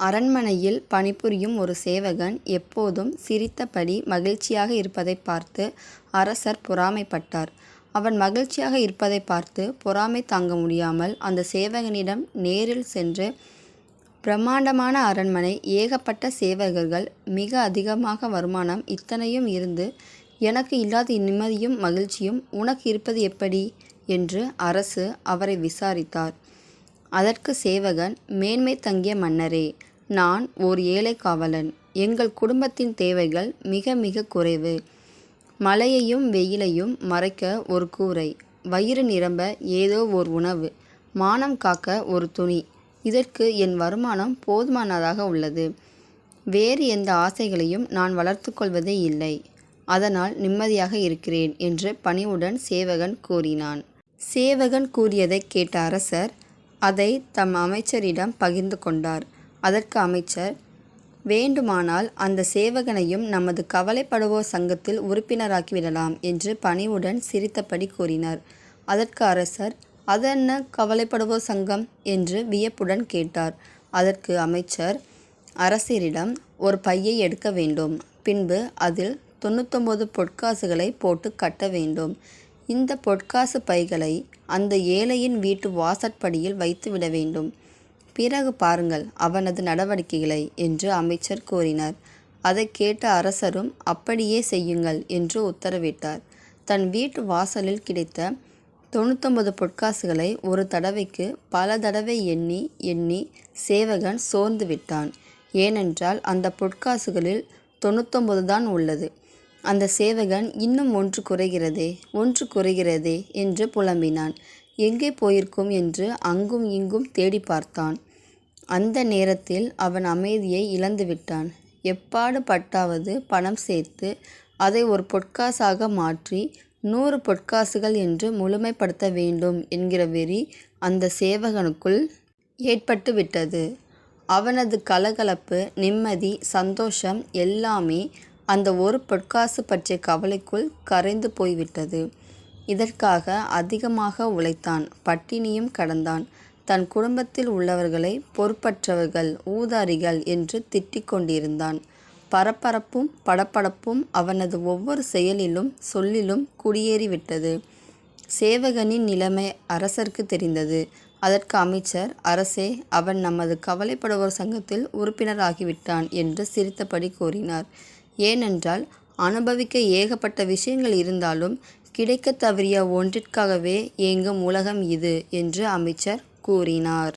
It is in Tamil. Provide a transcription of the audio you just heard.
அரண்மனையில் பணிபுரியும் ஒரு சேவகன் எப்போதும் சிரித்தபடி மகிழ்ச்சியாக இருப்பதைப் பார்த்து அரசர் பொறாமைப்பட்டார். அவன் மகிழ்ச்சியாக இருப்பதைப் பார்த்து பொறாமை தாங்க முடியாமல் அந்த சேவகனிடம் நேரில் சென்று பிரம்மாண்டமான அரண்மனை ஏகப்பட்ட சேவகர்கள் மிக அதிகமாக வருமானம் இத்தனையும் இருந்து எனக்கு இல்லாத நிம்மதியும் மகிழ்ச்சியும் உனக்கு இருப்பது எப்படி? என்று அரசு அவரை விசாரித்தார். அதற்கு சேவகன் மேன்மை தங்கிய மன்னரே நான் ஓர் ஏழை காவலன். எங்கள் குடும்பத்தின் தேவைகள் மிக மிக குறைவு. மழையையும் வெயிலையும் மறைக்க ஒரு கூரை. வயிறு நிரம்ப ஏதோ ஓர் உணவு. மானம் காக்க ஒரு துணி. இதற்கு என் வருமானம் போதுமானதாக உள்ளது. வேறு எந்த ஆசைகளையும் நான் வளர்த்து கொள்வதே இல்லை. அதனால் நிம்மதியாக இருக்கிறேன் என்று பணிவுடன் சேவகன் கூறினான். சேவகன் கூறியதைக் கேட்ட அரசர் அதை தம் அமைச்சரிடம் பகிர்ந்து கொண்டார். அதற்கு அமைச்சர் வேண்டுமானால் அந்த சேவகனையும் நமது கவலைப்படுவோர் சங்கத்தில் உறுப்பினராக்கிவிடலாம் என்று பணிவுடன் சிரித்தபடி கூறினார். அதற்கு அரசர் அதென்ன கவலைப்படுவோர் சங்கம்? என்று வியப்புடன் கேட்டார். அதற்கு அமைச்சர் அரசரிடம் ஒரு பையை எடுக்க வேண்டும். பின்பு அதில் தொண்ணூத்தொம்பது பொற்காசுகளை போட்டு கட்ட வேண்டும். இந்த பொற்காசு பைகளை அந்த ஏழையின் வீட்டு வாசற்படியில் வைத்துவிட வேண்டும். பிறகு பாருங்கள் அவனது நடவடிக்கைகளை என்று அமைச்சர் கூறினார். அதைக் கேட்ட அரசரும் அப்படியே செய்யுங்கள் என்று உத்தரவிட்டார். தன் வீட்டு வாசலில் கிடைத்த தொண்ணூத்தொன்பது பொற்காசுகளை ஒரு தடவைக்கு பல தடவை எண்ணி எண்ணி சேவகன் சோர்ந்து விட்டான். ஏனென்றால் அந்த பொற்காசுகளில் தொண்ணூத்தொன்பது தான் உள்ளது. அந்த சேவகன் இன்னும் ஒன்று குறைகிறதே ஒன்று குறைகிறதே என்று புலம்பினான். எங்கே போயிருக்கும் என்று அங்கும் இங்கும் தேடி பார்த்தான். அந்த நேரத்தில் அவன் அமைதியை இழந்துவிட்டான். எப்பாடு பட்டாவது பணம் சேர்த்து அதை ஒரு பொற்காசாக மாற்றி நூறு பொற்காசுகள் என்று முழுமைப்படுத்த வேண்டும் என்கிற வெறி அந்த சேவகனுக்குள் ஏற்பட்டுவிட்டது. அவனது கலகலப்பு நிம்மதி சந்தோஷம் எல்லாமே அந்த ஒரு பொற்காசு பற்றிய கவலைக்குள் கரைந்து போய்விட்டது. இதற்காக அதிகமாக உழைத்தான் பட்டினியும் கடந்தான். தன் குடும்பத்தில் உள்ளவர்களை பொறுப்பற்றவர்கள் ஊதாரிகள் என்று திட்டிக் கொண்டிருந்தான். பரபரப்பும் படப்படப்பும் அவனது ஒவ்வொரு செயலிலும் சொல்லிலும் குடியேறிவிட்டது. சேவகனின் நிலைமை அரசருக்கு தெரிந்தது. அதற்கு அமைச்சர் அரசே அவன் நமது கவலைப்படுவோர் சங்கத்தில் உறுப்பினராகிவிட்டான் என்று சிரித்தபடி கூறினார். ஏனென்றால் அனுபவிக்க ஏகப்பட்ட விஷயங்கள் இருந்தாலும் கிடைக்க தவறிய ஒன்றிற்காகவே ஏங்கும் உலகம் இது என்று அமைச்சர் கூறினார்.